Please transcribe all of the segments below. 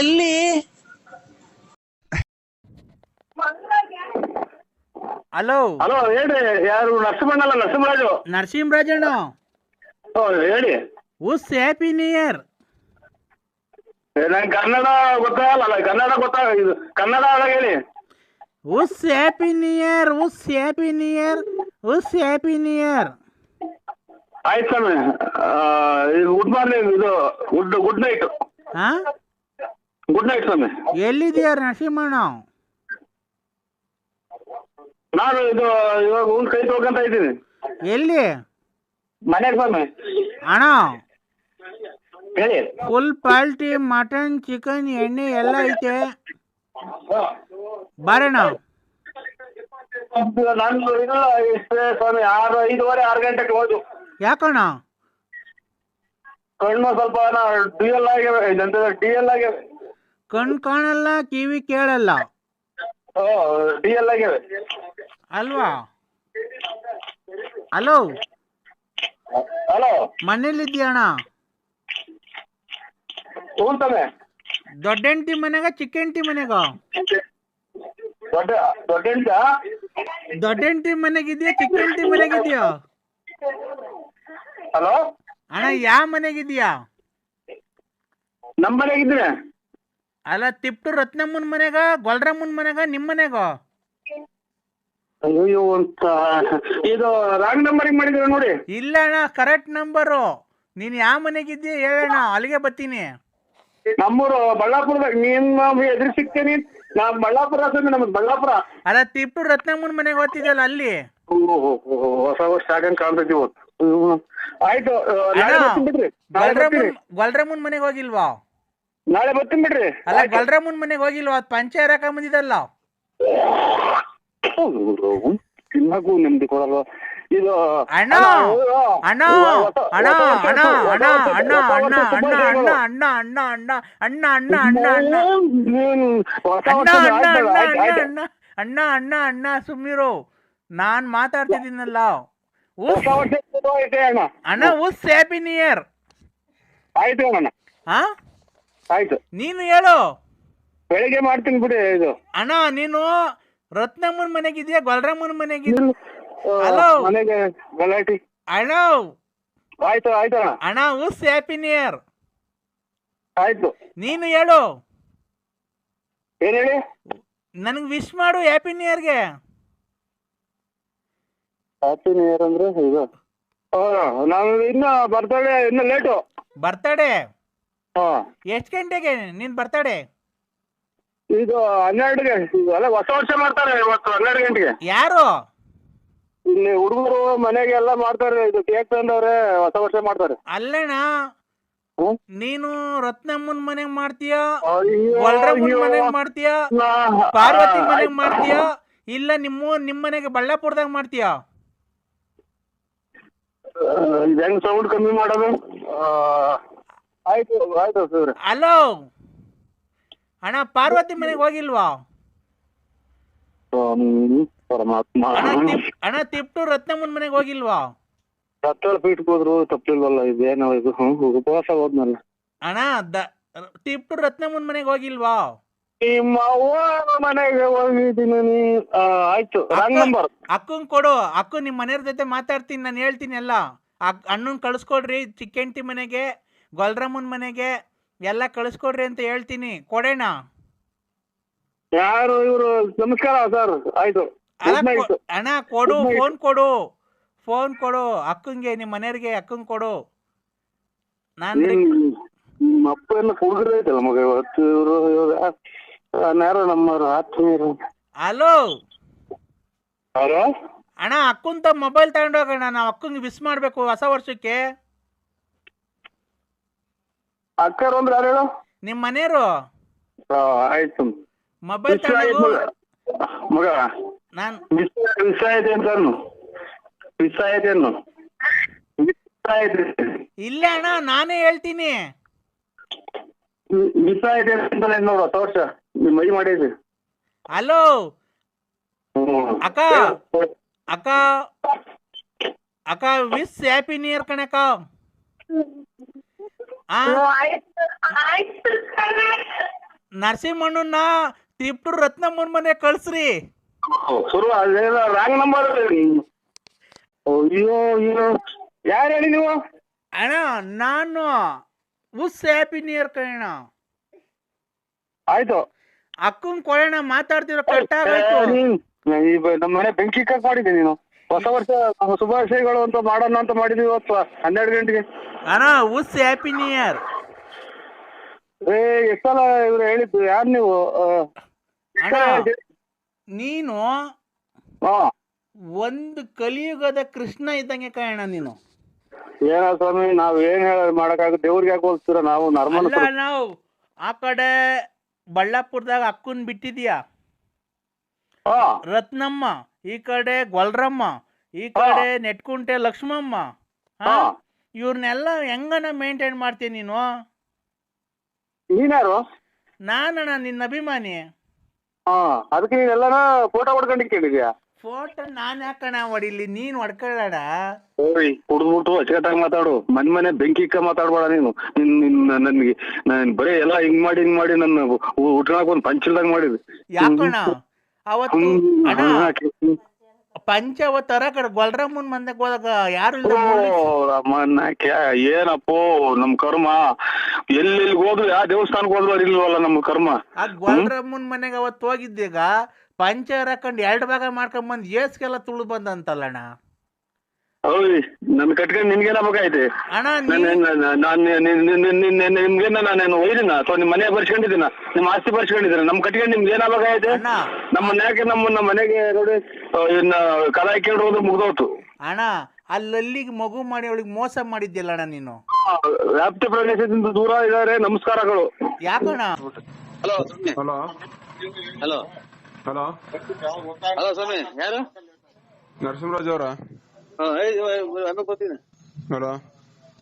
ಎಲ್ಲಿ? Hello. Hello ಹೇಳಿ ಯಾರು ನರಸಿಂಹಣ್ಣಲ್ಲ ನರಸಿಂಹರಾಜು? ನರಸಿಂಹರಾಜಣ್ಣ. ಓ, ಹೇಳಿ. ಉಸ್ ಹ್ಯಾಪಿ ನ್ಯೂ ಇಯರ್ ನಂಗೆ ಕನ್ನಡ ಗೊತ್ತಾಗಲ್ಲ ಕನ್ನಡ ಗೊತ್ತಾಗ ಇದು ಕನ್ನಡ ಹೇಳಿ. ಉಸ್ ಹ್ಯಾಪಿ ನ್ಯೂ ಇಯರ್ ಉಸ್ ಹ್ಯಾಪಿ ನ್ಯೂ ಇಯರ್ ಉಸ್ ಹ್ಯಾಪಿ ನ್ಯೂ ಇಯರ್ ಆಯ್ತು ಸ್ವಾಮಿ. ಗುಡ್ ಮಾರ್ನಿಂಗ್ ಇದು ಗುಡ್ ಗುಡ್ ನೈಟ್ ಹಾ ಗುಡ್ ನೈಟ್ ಸ್ವಾಮಿ. ಎಲ್ಲಿದೆಯಾ ನರಸಿಂಹಣ್ಣ? ನಾನು ಇದು ಇವಾಗ ಹೂನ್ ಕೈ ತೊಳ್ಕೊಂತ ಇದ್ದೀನಿ. ಎಲ್ಲಿ? ಮನೆಗೆ ಸ್ವಾಮಿ. ಅಣ್ಣ. ಹೇಳಿ. ಫುಲ್ ಪಾಲ್ಟಿ ಮಟನ್ ಚಿಕನ್ ಎಣ್ಣೆ ಎಲ್ಲ ಐತೆ. ಬರೋಣ ಇದು ನಂದು ಇಲ್ಲ ಇಷ್ಟೇ ಸ್ವಾಮಿ ಆರು ಐದುವರೆ ಆರು ಗಂಟೆಗೆ ಹೋದು. ಯಾಕಣ್ಣ? ಕಣ್ಣು ಸ್ವಲ್ಪ ಡಿ ಎಲ್ ಆಗಿ ಇದಂತ ಡಿ ಎಲ್ ಆಗ್ಯಾವೆ ಕಣ್ ಕಾಣಲ್ಲ ಕಿವಿ ಕೇಳಲ್ಲ. ಡಿ ಅಲ್ವಾ? ಹಲೋ? ಹಲೋ? ಮನೇಲಿದ್ದೀಯ ಅಣ್ಣ ದೊಡ್ಡಂಟಿ ಮನೆಗ ಚಿಕ್ಕಂಟಿ ಮನೆಗ? ದೊಡ್ಡ ದೊಡ್ಡಂಟಿ ಮನೆಗಿದ್ಯಾ ಚಿಕ್ಕಂಟಿ ಮನೆಗಿದ್ಯಾ? ಹಲೋ? ಅಣ್ಣ ಯಾವ ಮನೆಗಿದ್ಯಾ? ನಮ್ಮ ಮನೆಗಿದ್ರೆ ಅಲ್ಲ ತಿಪ್ಟು ರತ್ನಮ್ಮನ ಮನೆಗ ಗೊಲ್ರಮ್ಮನ ಮನೆಗ ನಿಮ್ಮ ಮನೆಗ? ಅಯ್ಯೋ ಅಂತ. ಇದು ರಾಂಗ್ ನಂಬರಿಂಗ್ ಮಾಡಿದ್ರೆ ನೋಡಿ? ಇಲ್ಲ ಅಣ್ಣ ಕರೆಕ್ಟ್ ನಂಬರು ನೀನ್ ಯಾವ ಮನೆಗಿದ್ದೀಯ ಹೇಳಣ್ಣ ಅಲ್ಲಿಗೆ ಬರ್ತೀನಿ. ನಮ್ಮೂರು ಬಳ್ಳಾಪುರದಾಗ ನಿಮ್ಮ ಎದುರು ಸಿಗ್ತೇನೆ. ನಾ ಬಳ್ಳಾಪುರ ಸ್ವಾಮಿ ನಮ್ದು ಬಳ್ಳಾಪುರ. ಅಲ್ಲ ತಿಪ್ಟು ರತ್ನಮ್ಮನ ಮನೆಗೆ ಓದ್ತಿದ್ಯಲ್ಲ ಅಲ್ಲಿ? ಹೊಸ ಓ, ಓ, ಹೊಸ ವರ್ಷ ಸ್ಟಾರ್ಟ್ ಕಾಣ್ತೈತಿ ಇವತ್ತು. ಹ್ಮ್. ಆಯ್ತು ಆ, ನಾಳೆ ಬರ್ತೀನಿ ಬಿಡ್ರಿ. ನಾಳೆ ಬರ್ತೀನಿ. ಗೊಲ್ರಮ್ಮನ್ ಗೊಲ್ರಮ್ಮನ ಮನೆಗೆ ಹೋಗಿಲ್ವಾ? ನಾಳೆ ಬರ್ತೀನಿ ಬಿಡ್ರಿ ಅಲ್ಲ ಬಲರಾಮನ್ ಮನೆಗೆ ಹೋಗಿಲ್ವಾ ಅದ್ ಪಂಚ ಹಾಕ ಬಂದಿದ್ದಲ್ಲ ತಿನ್ನಕ್ಕೂ ನೆಮ್ಮದಿ ಕೊಡಲ್ವ ಇದು ಅಣ್ಣ ಅಣ್ಣ ಅಣ್ಣ ಅಣ್ಣ ಅಣ್ಣ ಅಣ್ಣ ಅಣ್ಣ ಅಣ್ಣ. ಅಣ್ಣ ಅಣ್ಣ ಅಣ್ಣ ಅಣ್ಣ ಅಣ್ಣ ಅಣ್ಣ ಅಣ್ಣ ಅಣ್ಣ ಅಣ್ಣ ಅಣ್ಣ ಅಣ್ಣ ಸುಮ್ಮಿರು ನಾನ್ ಮಾತಾಡ್ತಿದ್ದೀನಲ್ಲ ಅಣ್ಣ ಉಸ್ ಹ್ಯಾಪಿ ನ್ಯೂ ಇಯರ್ ಆಯ್ತು ಅಣ್ಣ ಹಾ ಆಯ್ತು. ನೀನು ಹೇಳು. ಬೆಳಿಗ್ಗೆ ಮಾಡ್ತೀನಿ ಬಿಡಿ ಇದು. ಅಣ್ಣ ನೀನು ರತ್ನಮ್ಮನ ಮನೆಗಿದ್ಯಾ ಗೊಲ್ರಮ್ಮನ ಮನೆಗಿದ್ಯಾ ಆ, ಹಲೋ. ಮನೆಗೆ ಗಲಾಟಿ. ಅಣ್ಣ ಆಯ್ತು ಆಯ್ತು ಅಣ್ಣ. ಅಣ್ಣ ಉಸ್ ಹ್ಯಾಪಿ ನ್ಯೂ ಇಯರ್ ಆಯ್ತು. ನೀನು ಹೇಳು. ಏನ್ ಹೇಳಿ? ನನಗೆ ವಿಶ್ ಮಾಡು ಹ್ಯಾಪಿ ನ್ಯೂ ಇಯರ್ಗೆ ಹ್ಯಾಪಿ ನ್ಯೂ ಇಯರ್ ಅಂದ್ರೆ ಇದು. ನಾವು ಇನ್ನ ಬರ್ತಡೆ ಇನ್ನ ಲೇಟು ಬರ್ತಡೇ ಎಷ್ಟು ಗಂಟೆಗೆ? ನಿನ್ ಬರ್ತಾಡೆ ಇದು ಹನ್ನೆರಡು ಗಂಟೆ ಅಲ್ಲ ಹೊಸ ವರ್ಷ ಮಾಡ್ತಾರೆ ಇವತ್ತು ಹನ್ನೆರಡು ಗಂಟೆಗೆ. ಯಾರು? ಇಲ್ಲಿ ಹುಡುಗರು ಮನೆಗೆ ಎಲ್ಲ ಮಾಡ್ತಾರೆ. ಇದು ಕೇಕ್ ತಂದವ್ರೆ ಹೊಸ ವರ್ಷ ಮಾಡ್ತಾರೆ. ಅಲ್ಲಣ್ಣ ನೀನು ರತ್ನಮ್ಮನ ಮನೆಗ್ ಮಾಡ್ತೀಯ. ಮನೆಗ್ ಮಾಡ್ತೀಯ? ಪಾರ್ವತಿ ಮನೆ ಮನೆಗ್. ಮಾಡ್ತೀಯ? ಇಲ್ಲ ನಿಮ್ಮ ನಿಮ್ ಮನೆಗೆ ಬಳ್ಳಾಪುರದಾಗ ಮಾಡ್ತೀಯ? ಹೆಂಗ್ ಸೌಂಡ್ ಕಮ್ಮಿ ಮಾಡೋದು? ಆ, ಆಯ್ತು ಆಯ್ತು ಸರ್ ಹಲೋ ಅಣ್ಣ ಪಾರ್ವತಿ ಮನೆಗೆ ಹೋಗಿಲ್ವಾ? ಪರಮಾತ್ಮ. ಅಣ್ಣ ತಿಪ್ ಅಣ್ಣ ತಿಪ್ಟು ರತ್ನಮ್ಮನ ಮನೆಗೆ ಹೋಗಿಲ್ವಾ? ಹತ್ತಳ ಪೀಠಕ್ಕೆ ಹೋದ್ರು ತಪ್ಪಿಲ್ವಲ್ಲ ಇದೇನೋ ಇದು. ಹ್ಮ್, ಉಪವಾಸ ಹೋದ್ನಲ್ಲ. ಅಣ್ಣ ದ ತಿಪ್ಟು ರತ್ನಮ್ಮನ ಮನೆಗೆ ಹೋಗಿಲ್ವಾ? ನಿಮ್ಮ ಅವ್ವ ಮನೆಗೆ ಹೋಗಿದ್ದೀನಿ ಆ, ಆಯ್ತು ರಾಂಗ್ ನಂಬರ್ ಅಕ್ಕಂಗ್ ಕೊಡು ಅಕ್ಕ ನಿಮ್ಮ ಮನೆಯವ್ರ ಜೊತೆ ಮಾತಾಡ್ತೀನಿ ನಾನು ಹೇಳ್ತೀನಿ ಎಲ್ಲ. ಅಣ್ಣನ ಅಣ್ಣನ್ ಕಳಿಸ್ಕೊಡ್ರಿ ಚಿಕ್ಕಂಟಿ ಮನೆಗೆ. ಗೊಲ್ರಮ್ಮನ ಮನೆಗೆ ಎಲ್ಲ ಕಳಿಸ್ಕೊಡ್ರಿ ಅಂತ ಹೇಳ್ತೀನಿ. ಕೊಡೋಣ ಯಾರು ಇವರು? ನಮಸ್ಕಾರ ಸರ್. ಆಯ್ತು. ಅಣ್ಣ ಕೊಡು ಫೋನ್ ಕೊಡು. ಫೋನ್ ಕೊಡು. ಅಕ್ಕಂಗೆ ನಿಮ್ಮ ಮನೆಯವ್ರಿಗೆ ಅಕ್ಕಂಗೆ ಕೊಡು. ನಾನು ನಿಮ್ಮ ಅಪ್ಪ ಎಲ್ಲ ಕುಡಿದ್ರೆ ಐತಲ್ಲ ಮಗ ಇವತ್ತು ಇವರು? ಯಾರು ನಮ್ಮ ಆತ್ಮೀಯರು. ಹಲೋ? ಅಣ್ಣ ಅಕ್ಕಂತ ಮೊಬೈಲ್ ತಗೊಂಡೋಗೋಣ. ನಾವು ಅಕ್ಕಂಗೆ ವಿಸ್ ಮಾಡಬೇಕು ಹೊಸ ವರ್ಷಕ್ಕೆ. ಅಕ್ಕರು ಅಂದ್ರೆ ಯಾರು ಹೇಳು? ನಿಮ್ಮ ಮನೆಯವರು? ಆ, ಆಯ್ತು. ಮೊಬೈಲ್ ವಿಷ ಆಯ್ತು ತಗೊಂಡು ಮಗ. ಮಗ ನಾನು ವಿಷ ವಿಷ ಐತೆ ಅಂತ ಅನ್ನು. ವಿಷ ಐತೆ ಅನ್ನು. ಇಲ್ಲ ಅಣ್ಣ ನಾನೇ ಹೇಳ್ತೀನಿ. ವಿ- ವಿಷ ಐತೆ ಅಂತ ನೋಡು ತೋರ್ಸ ನೀ ನಿಮ್ಮ ಮೈ ಮಾಡಿದ್ರಿ ಹಲೋ? ಅಕ್ಕ? ಅಕ್ಕ? ಅಕ್ಕ ವಿಸ್ ಹ್ಯಾಪಿ ನ್ಯೂ ಇಯರ್ ಕಣಕ್ಕ. ಆ? ನರಸಿಂಹಣ್ಣನ ತಿಪ್ಟೂರ್ ರತ್ನಮ್ಮನ ಮನೆ ಕಳ್ಸ್ರಿ. ಶುರು ರಾಂಗ್ ನಂಬರ್ ಅಯ್ಯೋ ಅಯ್ಯೋ. ಯಾರು ಹೇಳಿ ನೀವು? ಅಣ್ಣ ನಾನು ಉಸ್ ಹ್ಯಾಪಿ ನಿಯರ್ ಕಣ ಆಯ್ತು. ಅಕ್ಕನ್ ಕೊಡೋಣ ಮಾತಾಡ್ತಿರೋ ಕಟ್ಟಾಗಾಯ್ತು ನಮ್ಮ ಮನೆ ಬೆಂಕಿ ಕಟ್ ಮಾಡಿದ್ದೆ ನೀನು. ಹೊಸ ವರ್ಷ ಶುಭಾಶಯಗಳು ಅಂತ ಮಾಡೋಣ ಅಂತ ಮಾಡಿದ್ವಿ ಇವತ್ತು ಹನ್ನೆರಡು ಗಂಟೆಗೆ. ಅಣ್ಣ ಉಸ್ ಹ್ಯಾಪಿ ನಿಯರ್ ಏ ಎಷ್ಟಲ್ಲ ಇವ್ರು ಹೇಳಿದ್ದು ಯಾರು ನೀವು? ಅಣ್ಣ ನೀನು ಹಾ. ಒಂದು ಕಲಿಯುಗದ ಕೃಷ್ಣ ಇದ್ದಂಗೆ ಕಾಯಣ ನೀನು. ಏನ ಸ್ವಾಮಿ ನಾವ್ ಏನ್ ಹೇಳ ಮಾಡಕ್ಕಾಗ ದೇವ್ರಿಗೆ ಯಾಕೆ ಹೋಗ್ತೀರ ನಾವು ನಾರ್ಮಲ್ ಅಲ್ಲ ನಾವು ಆ ಕಡೆ ಬಳ್ಳಾಪುರದಾಗ ಅಕ್ಕನ್ ಬಿಟ್ಟಿದ್ಯಾ ರತ್ನಮ್ಮ ಈ ಕಡೆ ಗೊಲ್ರಮ್ಮ ಈ ಕಡೆ ನೆಟ್ಕುಂಟೆ ಲಕ್ಷ್ಮಮ್ಮ ಹಾ? ಇವ್ರನ್ನೆಲ್ಲ ಹೆಂಗನ ಮೇಂಟೈನ್ ಮಾಡ್ತೀನಿ ನೀನು? ನೀನ್ಯಾರು? ನಾನಣ್ಣ ನಿನ್ನ ಅಭಿಮಾನಿ. ಹಾ ಅದಕ್ಕೆ ನೀನೆಲ್ಲನ ಫೋಟೋ ಹೊಡ್ಕೊಂಡು ಕೇಳಿದ್ಯಾ ಫೋಟೋ ನಾನ್ ಯಾಕಣ ಹೊಡಿಲಿ ನೀನ್ ಹೊಡ್ಕೊಳ್ಳೋಣ ಓಯ್ ಕುಡ್ದ್ಬಿಟ್ಟು ಅಚ್ಚುಕಟ್ಟಾಗಿ ಮಾತಾಡು. ಮನ್ ಮನೆ ಬೆಂಕಿ ಇಕ್ಕ ಮಾತಾಡ್ಬೇಡ ನೀನು. ನಿನ್ ನಿನ್ ನನ್ಗೆ ನಾನ್ ಬರೀ ಎಲ್ಲ ಹಿಂಗ್ ಮಾಡಿ ಹಿಂಗ್ ಮಾಡಿ ನನ್ನ ಉಟ್ಕೊಳಕ್ ಒಂದ್ ಮಾಡಿದ್ರಿ ಮಾಡಿದ್. ಯಾಕಣ ಅವತ್ತು ಅಣ್ಣ ಪಂಚವತ್ತರ ಕಡೆ ಗೊಲ್ರಮ್ಮನ್ ಮಂದಕ್ ಹೋದಾಗ ಯಾರು ಏನಪ್ಪೋ ನಮ್ ಕರ್ಮ. ಎಲ್ಲೆಲ್ಲಿ ಹೋದ್ರು ಯಾವ ದೇವಸ್ಥಾನಕ್ಕೆ ಹೋದ್ರು ಇಲ್ವಲ್ಲ ನಮ್ ಕರ್ಮ? ಆ ಗೊಲ್ರಮ್ಮನ್ ಮನೆಗೆ ಅವತ್ತು ಹೋಗಿದ್ದೀಗ ಪಂಚ ಹಾಕೊಂಡು ಎರಡು ಭಾಗ ಮಾಡ್ಕೊಂಡ್ ಬಂದ್ ಏಸ್ಗೆಲ್ಲ ತುಳು ಬಂದಂತಲ್ಲಣ್ಣ ಓಯ್ ನನ್ ಕಟ್ಕೊಂಡ್ ನಿನ್ಗೇನಾಗೈತೆ ಅಣ್ಣ ನಾನು ನೀ- ನಿಮ್ಗೆ ನಾನು ಒಯ್ದಿನ? ಅಥವಾ ನಿಮ್ ಮನೆ ಬರ್ಸ್ಕೊಂಡಿದ್ದೀನ? ನಿಮ್ ಆಸ್ತಿ ಬರ್ಸ್ಕೊಂಡಿದ್ದೀನ ನಮ್ ಕಟ್ಕೊಂಡು ನಿಮ್ಗೆ ಏನಾಗೈತೆ ಅಣ್ಣ. ನಮ್ಮ ಮನ್ಯಾಗ ನಮ್ಮ ನಮ್ಮ ಮನೆಗೆ ನೋಡಿ ಆ, ಇನ್ನ ಕಲ ಹೋದ್ರೆ ಮುಗ್ದೋತು ಅಣ್ಣ ಅಲ್ಲಲ್ಲಿಗೆ ಮಗು ಮಾಡಿ ಅವಳಿಗೆ ಮೋಸ ಮಾಡಿದ್ಯಲ್ಲ ಅಣ್ಣ ನೀನು? ಆ, ವ್ಯಾಪ್ತಿ ಪ್ರದೇಶದಿಂದ ದೂರ ಇದಾರೆ ನಮಸ್ಕಾರಗಳು. ಯಾಕಣ್ಣ? Hello hello. Hello hello. Hello ಸ್ವಾಮಿ ಯಾರು? ನರಸಿಂಹರಾಜ್ ಅವರ? ಬರ್ತೀನಿ ಹಲೋ?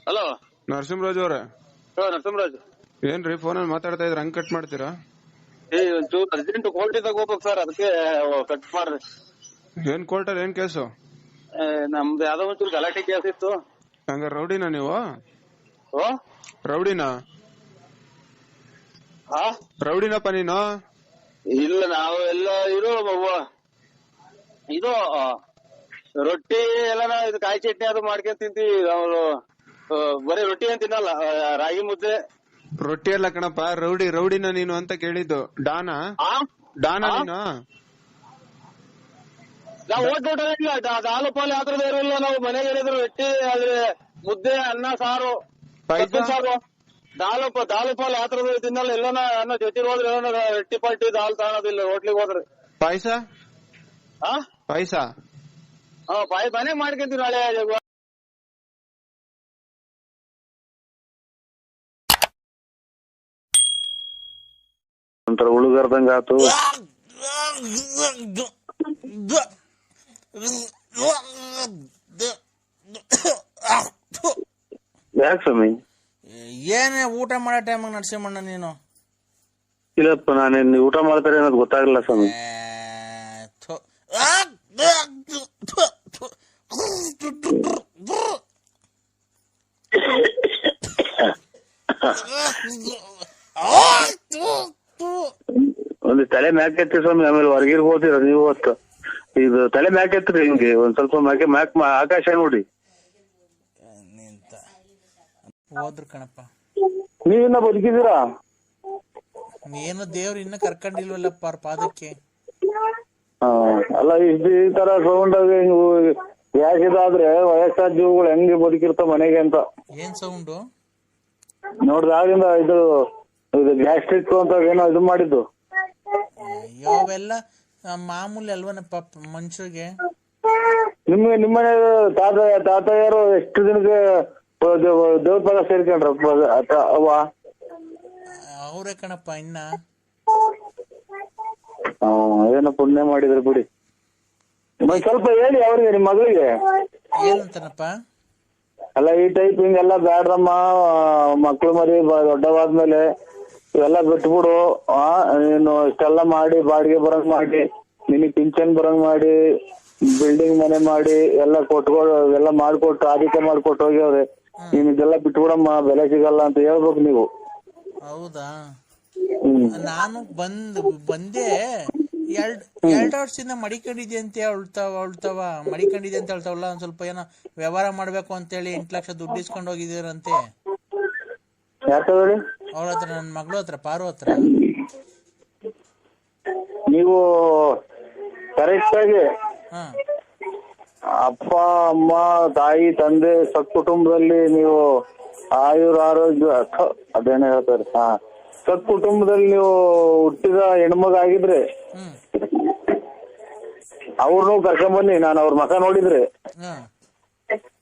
ಹಲೋ? ನರಸಿಂಹರಾಜ್ ಅವ್ರೆ. ಹಾ ನರಸಿಂಹರಾಜ್. ಏನ್ರಿ ಫೋನಲ್ಲಿ ಮಾತಾಡ್ತಾ ಇದ್ರೆ ಹಂಗ್ ಕಟ್ ಮಾಡ್ತೀರಾ? ಏಯ್ ಒಂಚೂರು ಅರ್ಜೆಂಟ್ ಕೋರ್ಟಿದಾಗ ಹೋಗ್ಬೇಕು ಸರ್ ಅದಕ್ಕೆ ಕಟ್ ಮಾಡ್ರಿ ಏನ್ ಕೋರ್ಟಲ್ಲಿ ಏನ್ ಕೇಸು ಏ, ನಮ್ದು ಯಾವ್ದೋ ಒಂಚೂರು ಗಲಾಟೆ ಕೇಸ್ ಇತ್ತು. ಹಂಗ ರೌಡಿನಾ ನೀವು? ಓ ರೌಡಿನಾ? ಹಾ? ರೌಡಿನಪ್ಪ ನೀನು? ಇಲ್ಲ ನಾವು ಎಲ್ಲ ಇದು ಅವ್ವ- ಇದು ರೊಟ್ಟಿ ಎಲ್ಲಾನ ನಾವು ಇದು ಕಾಯಿ ಚಟ್ನಿ ಅದು ಮಾಡ್ಕೊಂಡ್ ತಿಂತೀವಿ. ಅವ್ರು ಬರೀ ರೊಟ್ಟಿ ಏನ್ ತಿನ್ನಲ್ಲ ಆ, ರಾಗಿ ಮುದ್ದೆ. ರೊಟ್ಟಿ ಅಲ್ಲ ಕಣಪ್ಪ ರೌಡಿ ರೌಡಿನ ನೀನು ಅಂತ ಕೇಳಿದ್ದು. ಡಾನಾ? ಆ? ಡಾನಾ ಆ? ನೀನು? ನಾವು ಓಟ್ ಇಲ್ಲ ದಾಲು ಪಾಲು ಯಾತ್ರದ ಇರಲಿಲ್ಲ ನಾವು ಮನೆಗೆ ಏನಿದ್ರು ರೊಟ್ಟಿ ಆದ್ರೆ ಮುದ್ದೆ ಅನ್ನ ಸಾರು? ಸೊಪ್ಪಿನ ಸಾರು. ದಾಲು ಪ- ದಾಲು ಪಾಲು ತಿನ್ನಲ್ಲ. ಎಲ್ಲನ ಅನ್ನ ಜೊತೆ ಹೋದ್ರೆ ಎಲ್ಲನ ರೊಟ್ಟಿ ಪಟ್ಟಿ ದಾಲ್ ತಗೊಳೋದಿಲ್ಲ ಹೋಟ್ಲಿಗೆ ಹೋದ್ರೆ. ಪಾಯ್ಸ? ಆ? ಪಾಯ್ಸ? ಬಾಯಿ ಮನೆ ಮಾಡ್ಕೊಂತೀವಿ ನಾಳೆ ಒಂಥರ ಉಳುಗರ್ದಂಗ ಆತು. ಯಾಕೆ ಸ್ವಾಮಿ? ಏನೇ ಊಟ ಮಾಡೋ ಟೈಮಾಗ ನಡ್ಸಿಮಣ್ಣ ನೀನು? ಇಲ್ಲಪ್ಪ ನಾನೇನ್ ಊಟ ಮಾಡ್ತಾರೆ ಅನ್ನೋದು ಗೊತ್ತಾಗಲ್ಲ ಸ್ವಾಮಿ. ಥು. ಒಂದು ತಲೆ ಮ್ಯಾಕೆತ್ತಿ ಸ್ವಾಮಿ ಆಮೇಲೆ ಹೊರಗಿರ್ ಹೋದಿರ ನೀವು ಹೊತ್ತು? ಇದು ತಲೆ ಮ್ಯಾಕೆತ್ರಿ ಹಿಂಗೆ? ಒಂದ್ ಸ್ವಲ್ಪ ಮ್ಯಾಕೆ ಮ್ಯಾಕ್ ಆಕಾಶ ನೋಡಿ. ನಿಂತ ಹೋದ್ರು ಕಣಪ್ಪ. ನೀವಿನ್ನ ಬದುಕಿದ್ದೀರಾ? ಏನು ದೇವ್ರು ಇನ್ನ ಕರ್ಕೊಂಡಿಲ್ವಲ್ಲಪ್ಪ ಅವ್ರ ಪಾದಕ್ಕೆ. ಅಲ್ಲ ಇಷ್ಟು ಈ ತರ ಸೌಂಡ್ ಗ್ಯಾಸ್ ಇದಾದ್ರೆ ವಯಸ್ಸಾದ ಜೀವಗಳು ಹೆಂಗೆ ಬದುಕಿರ್ತಾವ ಮನೆಗೆ ಅಂತ. ಏನ್ ಸೌಂಡು? ನೋಡ್ದಾಗಿಂದ ಇದು ಇದು ಗ್ಯಾಸ್ಟ್ರಿಕ್ ಅಂತ ಏನೋ ಇದು ಮಾಡಿದ್ದು. ಅವೆಲ್ಲ ಮಾಮೂಲಿ ಮಾಮೂಲಿ ಅಲ್ವನಪ್ಪ ಮನುಷ್ಯರಿಗೆ. ನಿಮ್ಗೆ ನಿಮ್ಮನೆ ತಾತ ತಾತಯ್ಯರು ಎಷ್ಟು ದಿನಕ್ಕೆ ದೇವ್ರ ಪದ ಸೇರ್ಕೊಂಡ್ರ? ಅವ ಅವರೇ ಕಣಪ್ಪ ಇನ್ನ. ಏನೋ ಪುಣ್ಯ ಮಾಡಿದ್ರು ಬಿಡಿ. ಒಂದ್ ಸ್ವಲ್ಪ ಹೇಳಿ ಅವ್ರಿಗೆ ನಿಮ್ ಮಗಳಿಗೆ. ಏನಂತನಪ್ಪ? ಅಲ್ಲ ಈ ಟೈಪ್ ಹಿಂಗೆಲ್ಲ ಬ್ಯಾಡ್ರಮ್ಮ ಮಕ್ಳು ಮರಿ ದೊಡ್ಡವಾದ್ಮೇಲೆ ಇವೆಲ್ಲ ಬಿಟ್ಬಿಡು. ಆ ನೀನು ಇಷ್ಟೆಲ್ಲ ಮಾಡಿ ಬಾಡಿಗೆ ಬರಂಗ್ ಮಾಡಿ ನಿನಗೆ ಪಿಂಚನ್ ಬರಂಗ್ ಮಾಡಿ ಬಿಲ್ಡಿಂಗ್ ಮನೆ ಮಾಡಿ ಎಲ್ಲ ಕೊಟ್ಕೊಳ್ ಎಲ್ಲ ಮಾಡ್ಕೊಟ್ಟು ಆದಿತ್ಯ ಮಾಡ್ಕೊಟ್ಟು ಹೋಗ್ಯವ್ರೆ. ನೀನ್ ಇದೆಲ್ಲ ಬಿಟ್ಬಿಡಮ್ಮ ಬೆಲೆ ಸಿಗಲ್ಲ ಅಂತ ಹೇಳ್ಬೇಕು ನೀವು. ಹೌದಾ? ಹ್ಮ್. ನಾನು ಬಂದ್ ಬಂದೆ ಎರಡ್ ಎರಡ್ ವರ್ಷದಿಂದ ಮಡಿಕೊಂಡಿದೆ ಅಂತ ಹೇಳ್ತಾವ ಹೇಳ್ತಾವ ಮಡಿಕೊಂಡಿದೆ ಅಂತ ಹೇಳ್ತಾವಲ್ಲ ಒಂದ್ ಸ್ವಲ್ಪ ಏನೋ ವ್ಯವಹಾರ ಮಾಡ್ಬೇಕು ಅಂತ ಹೇಳಿ ಎಂಟ್ ಲಕ್ಷ ದುಡ್ಡು ಇಸ್ಕೊಂಡ್ ಹೋಗಿದ್ದೀರಂತೆ. ಹೇಳಿ? ಅವ್ರ ಹತ್ರ ನನ್ ಮಗಳು ಹತ್ರ ಪಾರು ಹತ್ರ. ನೀವು ಕರೆಕ್ಟ್ ಆಗಿ ಹಾ. ಅಪ್ಪ ಅಮ್ಮ ತಾಯಿ ತಂದೆ ಸತ್ಕುಟುಂಬದಲ್ಲಿ ನೀವು ಆಯುರ್ ಆರೋಗ್ಯ ಅದೇನೇ ಹೇಳ್ತಾರೆ ಹಾ. ಸತ್ಕುಟುಂಬದಲ್ಲಿ ನೀವು ಹುಟ್ಟಿದ ಹೆಣ್ಮಗ ಆಗಿದ್ರೆ ಅವ್ರನ್ನೂ ಕರ್ಕೊಂಬನ್ನಿ ನಾನು ಅವ್ರ ಮಕ ನೋಡಿದ್ರೆ.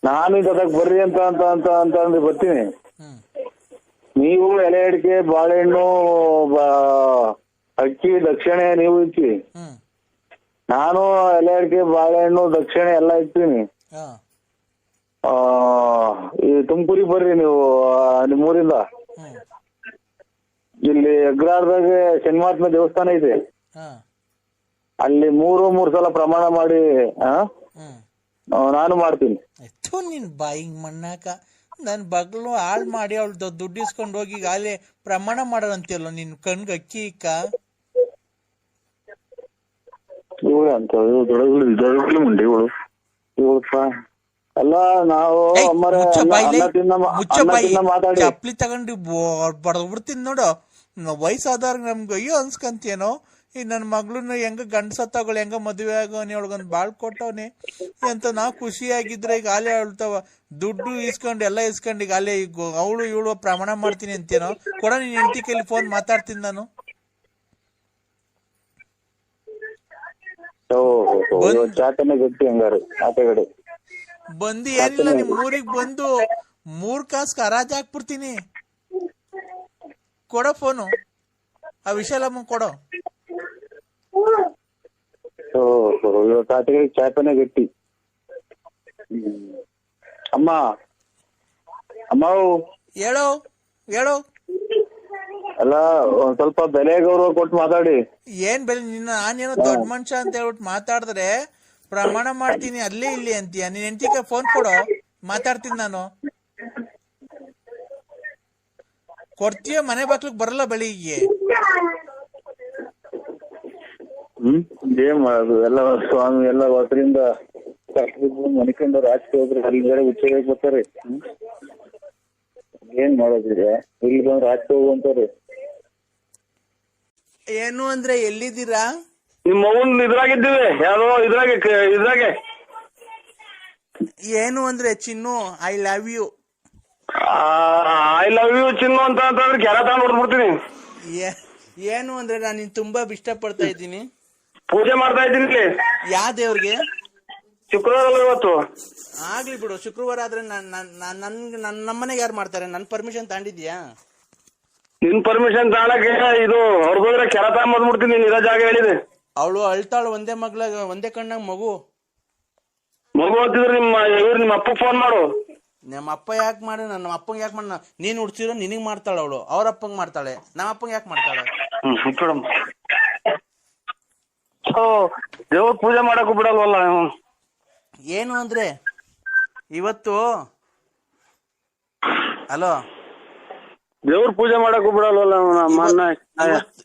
ನಾನು ಇದಕ್ಕೆ ಬರ್ರಿ ಅಂತ ಅಂತ ಅಂತ ಅಂತ ಅಂದ್ರೆ ಬರ್ತೀನಿ. ನೀವು ಎಲೆ ಅಡಿಕೆ ಬಾಳೆಹಣ್ಣು ಅಕ್ಕಿ ದಕ್ಷಿಣೆ ನೀವು ಇಕ್ಕಿ ನಾನು ಎಲೆ ಅಡಿಕೆ ಬಾಳೆಹಣ್ಣು ದಕ್ಷಿಣೆ ಎಲ್ಲ ಇಕ್ತೀನಿ. ಆ, ಈ ತುಮಕೂರಿಗೆ ಬರ್ರಿ ನೀವು ನಿಮ್ಮೂರಿಂದ. ಇಲ್ಲಿ ಅಗ್ರಾರದಾಗ ಶನಿಮಾತ್ಮ ದೇವಸ್ಥಾನ ಇದೆ. ಹಾ. ಅಲ್ಲಿ ಮೂರು ಮೂರು ಸಲ ಪ್ರಮಾಣ ಮಾಡಿ ನಾನು ಮಾಡ್ತೀನಿ. ನಿನ್ ಬಾಯಿಗೆ ಮಣ್ಣಾಕ. ನನ್ ಬಗ್ಲು ಹಾಳ್ ಮಾಡಿ ಅವಳು ದುಡ್ಡು ಇಸ್ಕೊಂಡು ಹೋಗಿ ಅಲ್ಲಿ ಪ್ರಮಾಣ ಮಾಡಲ್ಲ ನಿನ್ ಕಣ್ಗೆ ಅಕ್ಕಿ ಇಕ್ಕ? ಇವಳು ಅಂತ ಇವಳು ದೊಡ್ಡ ಮುಂಡಿ ಇವಳು. ಇವಳಪ್ಪ. ಅಲ್ಲ ನಾವು ಚಪ್ಲಿ ತಗೊಂಡು ಬಡದ್ಬಿಡ್ತೀನಿ ನೋಡು. ವಯಸ್ಸಾದವ್ರಿಗೆ ನಮ್ಗೆ ಅಯ್ಯೋ ಅನ್ಸ್ಕಂತೇನೋ. ಈ ನನ್ನ ಮಗಳನ್ನ ಹೆಂಗ ಗಂಡಸತ್ತವಳು ಹೆಂಗ ಮದುವೆ ಆಗೋನಿ ಅವಳಗೊಂದು ಬಾಳ್ ಕೊಟ್ಟವನೆ. ಅಂತ ನಾವು ಖುಷಿಯಾಗಿದ್ರೆ ಈಗ ಆಲೆ ಅಳ್ತಾವ. ದುಡ್ಡು ಇಸ್ಕೊಂಡು ಎಲ್ಲ ಇಸ್ಕೊಂಡು ಈಗ ಅಲ್ಲೇ ಈಗ ಅವಳು ಇವಳು ಪ್ರಮಾಣ ಮಾಡ್ತೀನಿ ಅಂತೇನೋ. ಕೊಡ ನೀನ್ ಹೆಂಡತಿ ಕೈಲಿ ಫೋನ್ ಮಾತಾಡ್ತೀನಿ ನಾನು. ಓ ಗಟ್ಟಿ ಹಂಗಾರು. ಬಂದ್- ಬಂದು ಏನಿಲ್ಲ ನಿಮ್ ಊರಿಗೆ ಬಂದು ಮೂರ್ ಕಾಸ್ ಹರಾಜ್ ಹಾಕ್ಬಿಡ್ತೀನಿ. ಕೊಡೋ ಫೋನು. ಆ ವಿಶಾಲಮ್ಮ ಕೊಡೋ. ಆಚೆಗಡೆ ಚಾಟನೆ ಗಟ್ಟಿ. ಅಮ್ಮ ಅಮ್ಮ ಹೇಳೋ ಹೇಳೋ. ಅಲ್ಲ ಒಂದ್ ಸ್ವಲ್ಪ ಬೆಲೆ ಗೌರವ ಕೊಟ್ಟು ಮಾತಾಡಿ. ಏನ್ ಬೆಲೆ ನಿನ್ನ ನಾನೇನೋ ದೊಡ್ಡ ಮನುಷ್ಯ ಅಂತ ಹೇಳ್ಬಿಟ್ಟು ಮಾತಾಡಿದ್ರೆ ಪ್ರಮಾಣ ಮಾಡ್ತೀನಿ ಅಲ್ಲೇ ಇಲ್ಲಿ ಅಂತೀಯ? ನೀನ್ ಹೆಂಡತಿಗೆ ಫೋನ್ ಕೊಡು? ಮಾತಾಡ್ತೀನಿ ನಾನು. ಕೊಡ್ತೀಯ? ಮನೆ ಬಾಕ್ಲಿಗೆ ಬರಲ್ಲ ಬೆಳಿಗ್ಗೆ. ಹ್ಮ್ ಏನ್ ಮಾಡೋದು? ಎಲ್ಲ ಸ್ವಾಮಿ ಎಲ್ಲ ಹೊಸರಿಂದ ಮನಿಕೊಂಡು ರಾಜಕೀಯ ಹೋದ್ರೆ ಅಲ್ಲಿ ಬೇರೆ ಉಚ್ಚಗೆ ಬರ್ತಾರೆ? ಏನ್ ಮಾಡೋದಿದೆ ಇಲ್ಲಿ ಬಂದು ರಾಜಕೀಯ ಹೋಗುವಂತಾರೆ ಏನು ಅಂದ್ರೆ ಎಲ್ಲಿದ್ದೀರಾ? ನಿಮ್ ಮಗನ್ ಇದ್ರಾಗಿದ್ದೀವಿ. ಯಾರೋ ಇದ್ರಾಗೆ ಕ- ಇದ್ರಾಗೆ. ಏನು ಅಂದ್ರೆ ಚಿನ್ನು I love you I love you ಚಿನ್ನು ಅಂತ ಅಂತಂದ್ರೆ ಕೆರ ತಗೊಂಡ್ ಹೊಡ್ಬಿಡ್ತೀನಿ ಏನು ಅಂದ್ರೆ ನಾನು ನಿನ್ ತುಂಬಾ ಇಷ್ಟಪಡ್ತಾ ಇದ್ದೀನಿ. ಪೂಜೆ ಮಾಡ್ತಾ ಇದ್ದೀನಿ ಇಲ್ಲಿ. ಯಾವ ದೇವ್ರಿಗೆ? ಶುಕ್ರವಾರ ಅಲ್ವಾ ಇವತ್ತು. ಆಗ್ಲಿ ಬಿಡು ಶುಕ್ರವಾರ ಆದ್ರೆ ನನ್ ನನ್ ನಮ್ಮನೆಗೆ ಯಾರು ಮಾಡ್ತಾರೆ? ನನ್ ಪರ್ಮಿಷನ್ ತಾಂಡಿದ್ಯಾ? ನಿನ್ ಪರ್ಮಿಷನ್ ತಗೊಳಕ್ಕೆ ಇದು ಹೊರಗೋದ್ರೆ ಕೆರ ತಗೊಂಡ್ ಬಂದ್ಬಿಡ್ತೀನಿ ನೀನ್ ಇರೋ ಜಾಗ ಹೇಳಿದೆ. ಅವಳು ಅಳ್ತಾಳು ಒಂದೇ ಮಗ್ಳ ಒಂದೇ ಕಣ್ಣಾಗ ಮಗು. ಮಗು ಅಂತಿದ್ರೆ ನಿಮ್ಮ ಇವ್ರು ನಿಮ್ಮ ಅಪ್ಪ ಫೋನ್ ಮಾಡು. ನಮ್ಮ ಅಪ್ಪ ಯಾಕೆ ಮಾಡಿ ನಮ್ಮ ಅಪ್ಪಂಗೆ ಯಾಕೆ ಮಾಡ ನೀನ್ ಹುಡ್ಸಿರೋ ನಿನಗ್ ಮಾಡ್ತಾಳೆ ಅವಳು. ಅವ್ರ ಅಪ್ಪಂಗ್ ಮಾಡ್ತಾಳೆ. ನಮ್ಮ ಅಪ್ಪಂಗೆ ಯಾಕೆ ಮಾಡ್ತಾಳೆ? ದೇವ್ರ ಪೂಜೆ ಮಾಡಕ್ ಬಿಡಲ್ವಲ್ಲ. ಏನು ಅಂದ್ರೆ ಇವತ್ತು ಹಲೋ? ದೇವ್ರ ಪೂಜೆ ಮಾಡಕ್ಕೂ ಬಿಡಲ್ವಲ್ಲ ನಮ್ಮ ಅಣ್ಣ?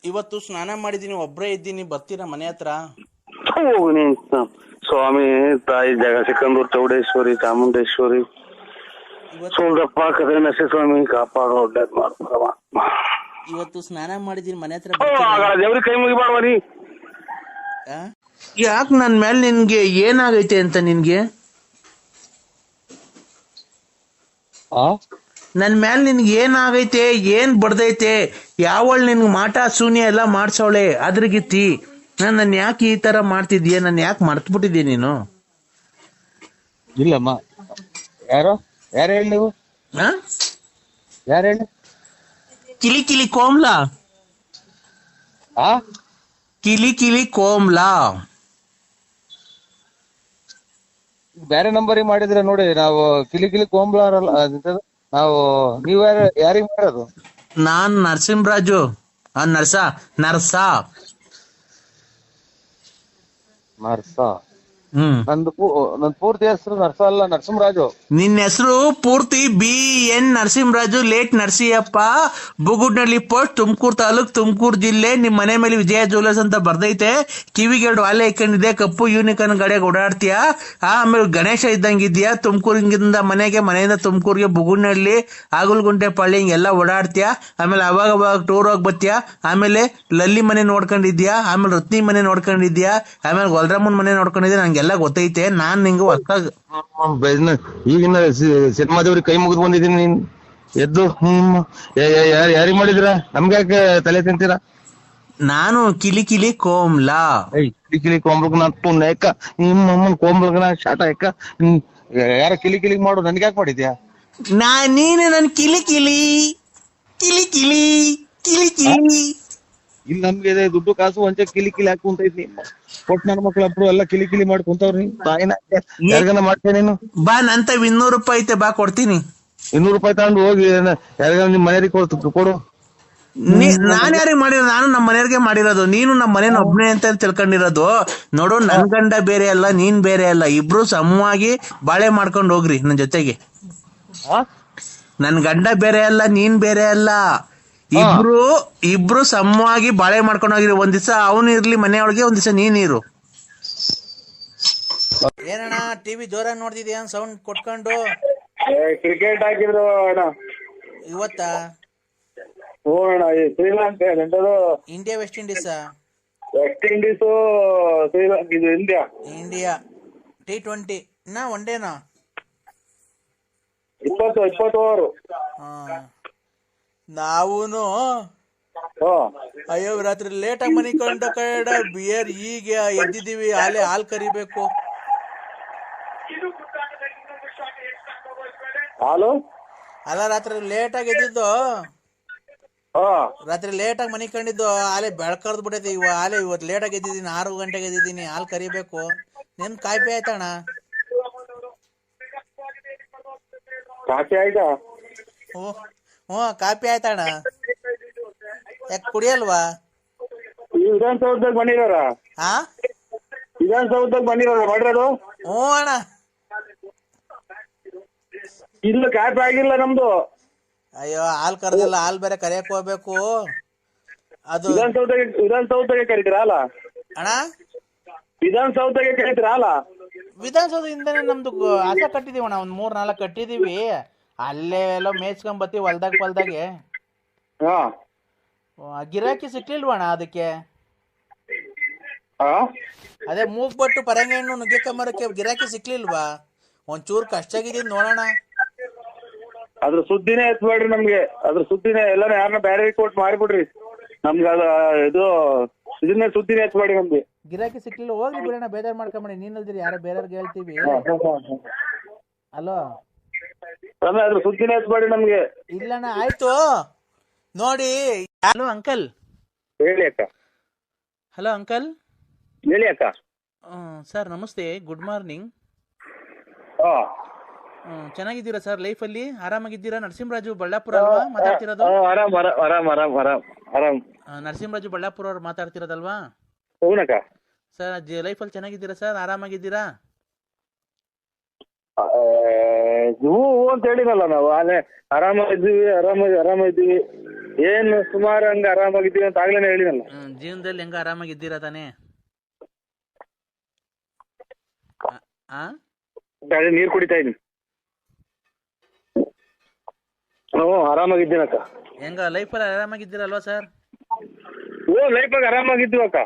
ಇವತ್ತು ಸ್ನಾನ ಮಾಡಿದೀನಿ ಒಬ್ರೇ ಇದ್ದೀನಿ ಬರ್ತೀರಾ ಮನೆ ಹತ್ರ? ಹೋಗು ನೀನ್ ಸ್ವಾಮಿ ತಾಯಿ ಜಗ ಸಿಕಂದೂರ್ ಚೌಡೇಶ್ವರಿ ಚಾಮುಂಡೇಶ್ವರಿ. ಸೋಲ್ದಪ್ಪ ಕದನಸಿ ಸ್ವಾಮಿ ಕಾಪಾಡೋ ಒಳ್ಳೇದ್ ಮಾಡ್ಕೊಡವ ಇವತ್ತು ಸ್ನಾನ ಮಾಡಿದೀನಿ ಮನೆ ಹತ್ರ ದೇವ್ರಿಗೆ ಕೈ ಮುಗಿಬಾರ್ವ ನೀ. ಯಾಕೆ ನನ್ ಮೇಲೆ ನಿನ್ಗೆ ಏನಾಗೈತೆ ಅಂತ ನಿನ್ಗೆ? ನನ್ ಮೇಲೆ ನಿನ್ಗೆ ಏನಾಗೈತೆ ಏನ್ ಬಡ್ದೈತೆ ಯಾವಳು ನಿನ್ಗೆ ಮಾಟ ಶೂನ್ಯ ಎಲ್ಲ ಮಾಡ್ಸವಳೆ ಅದ್ರಗಿತ್ತಿ. ನಾನು ನನ್ನ ಯಾಕೆ ಈ ತರ ಮಾಡ್ತಿದ್ಯ ನಾನು ಯಾಕೆ ಮರ್ತ್ಬಿಟ್ಟಿದ್ಯಾ ನೀನು? ಇಲ್ಲಮ್ಮ. ಯಾರೋ? ಯಾರು ಹೇಳಿ ನೀವು? ಹಾ ಯಾರು ಹೇಳಿ? ಕಿಲಿ ಕಿಲಿ ಕೋಮ್ಲಾ? ಆ? ಕಿಲಿ ಕಿಲಿ ಕೋಮ್ಲಾ? ಬೇರೆ ನಂಬರ್ ಮಾಡಿದ್ರೆ ನೋಡಿ ನಾವು ಕಿಲಿ ಕಿಲಿ ಕೋಂಬ್ಲಾರಲ್ಲ. ನಾವು ನೀವ್ ಯಾರಿಗ್ ಯಾರಿಗೆ ಮಾಡೋದು ನಾನ್ ನರಸಿಂಹರಾಜು. ಆ ನರ್ಸಾ ನರ್ಸಾ. ನರ್ಸ. ನಂದು ನನ್ ಪೂರ್ತಿ ಹೆಸರು ನರಸಲ್ಲ ನರಸಿಂಹರಾಜು. ನಿನ್ನ ಹೆಸರು ಪೂರ್ತಿ B N Narasimharaju late Narasiyappa Bugudnalli post Tumkur taluk Tumkur ಜಿಲ್ಲೆ ನಿಮ್ ಮನೆ ಮೇಲೆ ವಿಜಯ ಜುವೆಲರ್ಸ್ ಅಂತ ಬರ್ದೈತೆ. ಕಿವಿಗೆ ಎರಡು ವಾಲೆ ಇಕ್ಕಂಡಿದೆ ಕಪ್ಪು ಯೂನಿಕಾರ್ನ್ ಗಾಡಿಯಾಗ ಓಡಾಡ್ತೀಯ? ಆಮೇಲೆ ಗಣೇಶ ಇದ್ದಂಗಿದ್ಯಾ ತುಮಕೂರಿಂದ ಮನೆಗೆ ಮನೆಯಿಂದ ತುಮಕೂರಿಗೆ ಬುಗುಡ್ನಳ್ಳಿ ಆಗುಲ್ಗುಂಟೆ ಪಳ್ಳಿ ಹಿಂಗೆಲ್ಲ ಓಡಾಡ್ತೀಯ? ಆಮೇಲೆ ಅವಾಗ ಅವಾಗ ಟೂರ್ ಹೋಗಿ ಬರ್ತೀಯ? ಆಮೇಲೆ ಲಲ್ಲಿ ಮನೆ ನೋಡ್ಕೊಂಡಿದ್ಯಾ ಆಮೇಲೆ ರತ್ನಿ ಮನೆ ನೋಡ್ಕೊಂಡಿದ್ಯಾ ಆಮೇಲೆ ಗೊಲ್ರಮ್ಮನ ಮನೆ ನೋಡ್ಕೊಂಡಿದ್ಯಾ ನಂಗೆಲ್ಲ ಗೊತ್ತೈತೆ ನಾನ್ ನಿಂಗ ಹೊಸ್ದಾಗ್ ಈಗಿನ ಸಿನಿಮಾ ದೇವ್ರಿಗೆ ಕೈ ಮುಗಿದು ಬಂದಿದ್ದೀನಿ ನೀನ್. ಎದ್ದು ಹ್ಮ್ ಯಾರಿಗ್ ಮಾಡಿದಿರ? ನಮ್ಗೆ ಯಾಕೆ ತಲೆ ತಿಂತೀರಾ? ನಾನು ಕಿಲಿ ಕಿಲಿ ಕೋಮ್ಲಾ. ಕಿಲಿ ಕಿಲಿ ಕೊಂಬ್ಳಗ್ನ ಪುಣ್ಯ ಯಾಕ? ನಿಮ್ಮ ಅಮ್ಮನ್ ಕೊಂಬ್ಳಗ್ನ ಶಾಟ ಯಾಕ? ಯಾರ ಕಿಲಿ ಕಿಲಿ ಮಾಡು ನನ್ಗೆ ಯಾಕೆ ಮಾಡಿದ್ಯಾ? ನಾ ನೀನು ನನ್ ಕಿಲಿ ಕಿಲಿ. ಕಿಲಿ ಕಿಲಿ ಕಿಲಿ ಕಿಲಿ. ಇಲ್ಲಿ ನಮ್ಗೆ ದುಡ್ಡು ಕಾಸು ಒಂಚೆ ಕಿಲಿ ಕಿಲಿ ಹಾಕಿ ಕುಂತೈತಿ ಕೊಟ್ಟು ನನ್ನ ಮಕ್ಳಬ್ರು ಎಲ್ಲ ಕಿಲಿ ಕಿಲಿ ಮಾಡಿ ಕುಂತವ್ರಿ ಯಾರಿಗನ ಮಾಡ್ತೇನೆ ನೀನು? ಬಾ ನಂತ ಇನ್ನೂರು ರೂಪಾಯಿ ಐತೆ ಬಾ ಕೊಡ್ತೀನಿ. ಇನ್ನೂರು ರೂಪಾಯಿ ತಗೊಂಡು ಹೋಗಿ ಯಾರಿಗಾನ ನಿಮ್ ಮನೆಯವ್ರಿಗೆ ಕೊಡ್ತು ಕೊಡು. ನೀ- ನಾನ್ ಯಾರಿಗೆ ಮಾಡಿರೋ ನಾನು ನಮ್ಮ ಮನೆಯವ್ರಿಗೆ ಮಾಡಿರೋದು. ನೀನು ನಮ್ಮ ಮನೇನ ಒಬ್ನೇ ಅಂತ ತಿಳ್ಕೊಂಡಿರೋದು. ನೋಡು ನನ್ ಗಂಡ ಬೇರೆ ಅಲ್ಲ ನೀನ್ ಬೇರೆ ಅಲ್ಲ. ಇಬ್ರು ಸಮವಾಗಿ ಬಾಳೆ ಮಾಡ್ಕೊಂಡು ಹೋಗ್ರಿ ನನ್ ಜೊತೆಗೆ? ನನ್ ಗಂಡ ಬೇರೆ ಅಲ್ಲ ನೀನ್ ಬೇರೆ ಅಲ್ಲ. ಇಬ್ರು ಇಬ್ರು ಸಮವಾಗಿ ಬಾಳೆ ಮಾಡ್ಕೊಂಡು ಹೋಗಿರಿ ಒಂದ್ ದಿವಸ ಅವನು ಇರ್ಲಿ ಮನೆಯೊಳಗೆ ಒಂದ್ ದಿವಸ ನೀನ್ ಇರು. ಏನಣ್ಣ ಟಿವಿ ಜೋರಾಗಿ ನೋಡ್ತಿದ್ಯಾ? ಸೌಂಡ್ ಕೊಟ್ಕೊಂಡು. ಕ್ರಿಕೆಟ್ ಹಾಕಿದ್ರು ಅಣ್ಣ. ಇವತ್ತ? ಹ್ಞೂ ಅಣ್ಣ ಈ ಶ್ರೀಲಂಕಾ ಎಂತದು India West Indies West Indies Sri Lanka ಇದು ಇಂಡಿಯಾ ಇಂಡಿಯಾ ಟಿ ಟ್ವೆಂಟಿ ನಾ ಒನ್ ಡೇನಾ ಇಪ್ಪತ್ತು ಇಪ್ಪತ್ತು ಓವರು ನಾವೂನು ಅಯ್ಯೋ ರಾತ್ರಿ ಲೇಟ್ ಆಗಿ ಮನೆ ಕಂಡ ಕಡ ಬಿಯರ್ ಈಗ ಎದ್ದಿದೀವಿ ಆಲೆ ಹಾಲ್ ಕರಿಬೇಕು. ಹಾಲು? ಅಲ್ಲ ರಾತ್ರಿ ಲೇಟ್ ಆಗಿ ಎದ್ದಿದ್ದು. ರಾತ್ರಿ ಲೇಟ್ ಆಗಿ ಮನೆ ಕಂಡಿದ್ದು ಆಲೆ ಬೆಳ್ಕರ್ದು ಬಿಟ್ಟೈತಿ ಇವ ಆಲೆ ಇವತ್ತು ಲೇಟ್ ಆಗಿ ಎದ್ದಿದ್ದೀನಿ ಆರು ಗಂಟೆಗೆ ಎದ್ದಿದ್ದೀನಿ ಹಾಲ್ ಕರಿಬೇಕು. ನಿನ್ ಕಾಯ್ಪೆ ಆಯ್ತಣ್ಣ? ಕಾಫಿ ಆಯ್ತಾ? ಹ್ಞೂ ಹ್ಞೂ ಕಾಪಿ ಆಯ್ತಣ್ಣ. ಯಾಕೆ ಕುಡಿಯಲ್ವಾ? ಈ ವಿಧಾನಸೌಧದಾಗ ಬಂದಿರೋರ ಹಾ ವಿಧಾನಸೌಧದಾಗ ಬಂದಿರೋರ ಮಾಡಿರೋದು? ಹ್ಞೂ ಅಣ್ಣ. ಇಲ್ಲ ಕಾಪಿ ಆಗಿಲ್ಲ ನಮ್ದು. ಅಯ್ಯೋ ಹಾಲ್ ಕರೆದಲ್ಲ ಹಾಲ್ ಬೇರೆ ಕರಿಯಕ್ ಹೋಗ್ಬೇಕು. ಅದು ವಿಧಾನಸೌಧಗೆ ವಿಧಾನಸೌಧಗೆ ಕರೀತೀರ ಅಲ್ಲ ಅಣ್ಣ? ವಿಧಾನಸೌಧಗೆ ಕರೀತೀರ ಅಲ್ಲ ವಿಧಾನಸೌಧದಿಂದನೇ ನಮ್ದು ಆಸೆ ಹಸ ಕಟ್ಟಿದೀವಿ ಅಣ್ಣ ಒಂದ್ ಮೂರ್ ನಾಲ್ಕು ಕಟ್ಟಿದೀವಿ. ಅಲ್ಲೇ ಎಲ್ಲ ಮೇಯ್ಸ್ಕೊಂಡ್ ಬತ್ತಿ ಹೊಲ್ದಾಗ ಹೊಲ್ದಾಗೆ. ಹಾ. ಗಿರಾಕಿ ಸಿಕ್ಲಿಲ್ವಣ ಅದಕ್ಕೆ? ಹಾ ಅದೇ ಮೂಗ್ಬಟ್ಟು ಪರಂಗಿ ಹಣ್ಣು ನುಗ್ಗೆಕೊಂಬರಕ್ಕೆ ಗಿರಾಕಿ ಸಿಕ್ಲಿಲ್ವಾ? ಒಂಚೂರು ಕಷ್ಟ ಆಗಿದ್ದೀನಿ ನೋಡೋಣ. ಅದ್ರ ಸುದ್ದಿನೇ ಎತ್ಬೇಡ್ರಿ ನಮ್ಗೆ. ಅದ್ರ ಸುದ್ದಿನೇ ಎಲ್ಲಾನು ಯಾರನ್ನ ಬ್ಯಾರೆ ಕೊಟ್ಟು ಮಾಡಿಬಿಡ್ರಿ. ನಮ್ಗೆ ಅದ ಇದು ಇದನ್ನೇ ಸುದ್ದಿನೇ ಎತ್ಬೇಡಿ ನಮ್ಗೆ. ಗಿರಾಕಿ ಸಿಕ್ಲಿಲ್ಲ ಹೋಗಿ ಬಿಡೋಣ ಬೇಜಾರ್ ಮಾಡ್ಕೊಂಬಿಡಿ ನೀನಲ್ದಿರಿ ಯಾರೋ ಬೇರೆಯವ್ರಿಗೆ ಹೇಳ್ತೀವಿ. ಅಲೋ? ಸ್ವಾಮಿ ಅದ್ರ ಸುದ್ದಿನೇ ಎತ್ಬೇಡಿ ನಮ್ಗೆ. ಇಲ್ಲಣ್ಣ ಆಯ್ತು. ನೋಡಿ ಹಲೋ ಅಂಕಲ್. ಹೇಳಿ ಅಕ್ಕ. Hello uncle. ಹೇಳಿ ಅಕ್ಕ. ಸರ್ ನಮಸ್ತೆ. Good morning. ಹಾ. ಚೆನ್ನಾಗಿದ್ದೀರಾ ಸರ್ ಲೈಫಲ್ಲಿ? ಆರಾಮಾಗಿದ್ದೀರಾ? ನರಸಿಂಹರಾಜು ಬಳ್ಳಾಪುರ ಅಲ್ವಾ? ಮಾತಾಡ್ತಿರೋದು? ಹಾ, ಆರಾಮ್ ಆರಾಮ್ ಆರಾಮ್ ಆರಾಮ್ ಆರಾಮ್ ಆರಾಮ್. ಆ, ನರಸಿಂಹರಾಜು ಬಳ್ಳಾಪುರ ಅವ್ರು ಮಾತಾಡ್ತಿರೋದಲ್ವಾ ಹೂನಕ್ಕ ಲೈಫ್ ಲೈಫಲ್ಲಿ ಚೆನ್ನಾಗಿದ್ದೀರಾ ಸರ್? ಆರಾಮಾಗಿದ್ದೀರಾ? ಹೂ ಅಂತ ಹೇಳಿನಲ್ಲ ನಾವು ಆನೆ ಆರಾಮಾಗಿದ್ದೀವಿ ಆರಾಮಾಗಿ ಆರಾಮಾಗಿದ್ದೀವಿ ಏನು ಸುಮಾರು ಹಂಗ ಆರಾಮಾಗಿದ್ದೀವಿ ಅಂತ ಆಗ್ಲೇನೆ ಹೇಳಿನಲ್ಲ ಜೀವನದಲ್ಲಿ ಹೆಂಗ ಆರಾಮಾಗಿದ್ದೀರಾ ತಾನೇ? ಆ- ಆ? ಗಾಡಿ ನೀರ್ ಕುಡಿತಾ ಇದೀನಿ. ಹ್ಞೂ ಆರಾಮಾಗಿದ್ದೀನಕ್ಕ. ಹೆಂಗ ಲೈಫಲ್ಲಿ ಆರಾಮಾಗಿದ್ದೀರಲ್ವಾ ಸರ್ ಓ ಲೈಫಾಗ ಆರಾಮಾಗಿದ್ದೀವಿ ಅಕ್ಕ.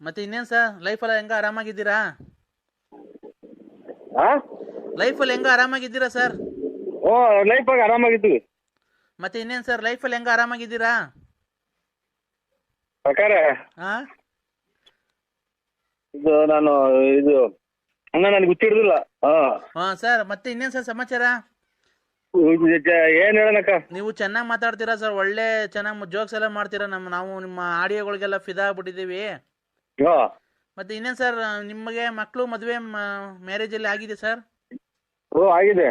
ಮತ್ತೆ ಇನ್ನೇನ್ ಸರ್ ಲೈಫಲ್ಲಿ ಹೆಂಗ ಆರಾಮಾಗಿದ್ದೀರಾ? ಹಾ ಲೈಫಲ್ಲಿ ಹೆಂಗ ಆರಾಮಾಗಿದ್ದೀರಾ ಸರ್? ಓ ಲೈಫಾಗ ಆರಾಮಾಗಿದ್ದೀವಿ. ಮತ್ತೆ ಇನ್ನೇನ್ ಸರ್ ಲೈಫಲ್ಲಿ ಹೆಂಗ ಆರಾಮಾಗಿದ್ದೀರಾ? ಪ್ರಕಾರ? ಹಾ ಇದು ನಾನು ಇದು ಅಣ್ಣ ನನಗೆ ಗೊತ್ತಿರೋದಿಲ್ಲ. ಹಾ ಹಾ ಸರ್ ಮತ್ತೆ ಇನ್ನೇನ್ ಸರ್ ಸಮಾಚಾರ? ಏನ್ ಹೇಳನಕ್ಕ ನೀವು ಚೆನ್ನಾಗಿ ಮಾತಾಡ್ತೀರಾ ಸರ್? ಒಳ್ಳೆ ಚೆನ್ನಾಗಿ ಜೋಕ್ಸ್ ಎಲ್ಲ ಮಾಡ್ತೀರಾ ನಮ್ಮ ನಾವು ನಿಮ್ಮ ಆಡಿಯೋಗಳಿಗೆಲ್ಲ ಫಿದಾ ಆಗ್ಬಿಟ್ಟಿದ್ದೀವಿ. ಹಾ. ಮತ್ತೆ ಇನ್ನೇನ್ ಸರ್ ನಿಮಗೆ ಮಕ್ಕಳು ಮದುವೆ ಮ್ಯಾರೇಜ್ ಅಲ್ಲಿ ಆಗಿದೆ ಸರ್? ಓ ಆಗಿದೆ.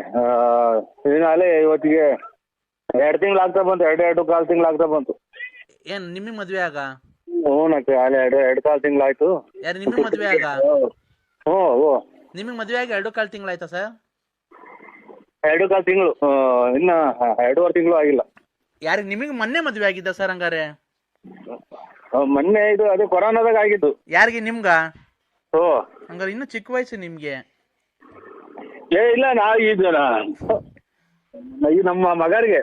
ಫಿನಾಲೆ ಅಲ್ಲೇ ಇವತ್ತಿಗೆ ಎರಡು ತಿಂಗಳು ಆಗ್ತಾ ಬಂತು ಎರಡು ಎರಡು ಕಾಲು ತಿಂಗಳು ಆಗ್ತಾ ಬಂತು. ಏನ್ ನಿಮಗೆ ಮದ್ವೆ ಆಗ? ಹ್ಞೂನಕ್ಕ ಅಲ್ಲೇ ಎರಡು ಎರಡು ಕಾಲು ತಿಂಗಳು ಆಯ್ತು. ಯಾರು ನಿಮಗೆ ಮದ್ವೆ ಆಗ? ಓ ಓ ನಿಮಗೆ ಮದ್ವೆ ಆಗಿ ಎರಡು ಕಾಲು ತಿಂಗಳಾಯ್ತಾ ಸರ್? ಎರಡು ಕಾಲು ತಿಂಗಳು ಇನ್ನ ಎರಡೂವರೆ ತಿಂಗಳು ಆಗಿಲ್ಲ. ಯಾರು ನಿಮಗೆ ಮೊನ್ನೆ ಮದ್ವೆ ಆಗಿದ್ದ ಸರ್ ಹಂಗಾರೆ? ಮೊನ್ನೆ ಇದು ಅದು ಕೊರೋನಾದಾಗ ಆಗಿದ್ದು. ಯಾರಿಗೆ ನಿಮ್ಗ? ಓ ಹಂಗಾರೆ ಇನ್ನು ಚಿಕ್ಕ ವಯಸ್ಸು ನಿಮ್ಗೆ. ಏ ಇಲ್ಲ ನಾ ಈಗ ನಮ್ಮ ಮಗರಿಗೆ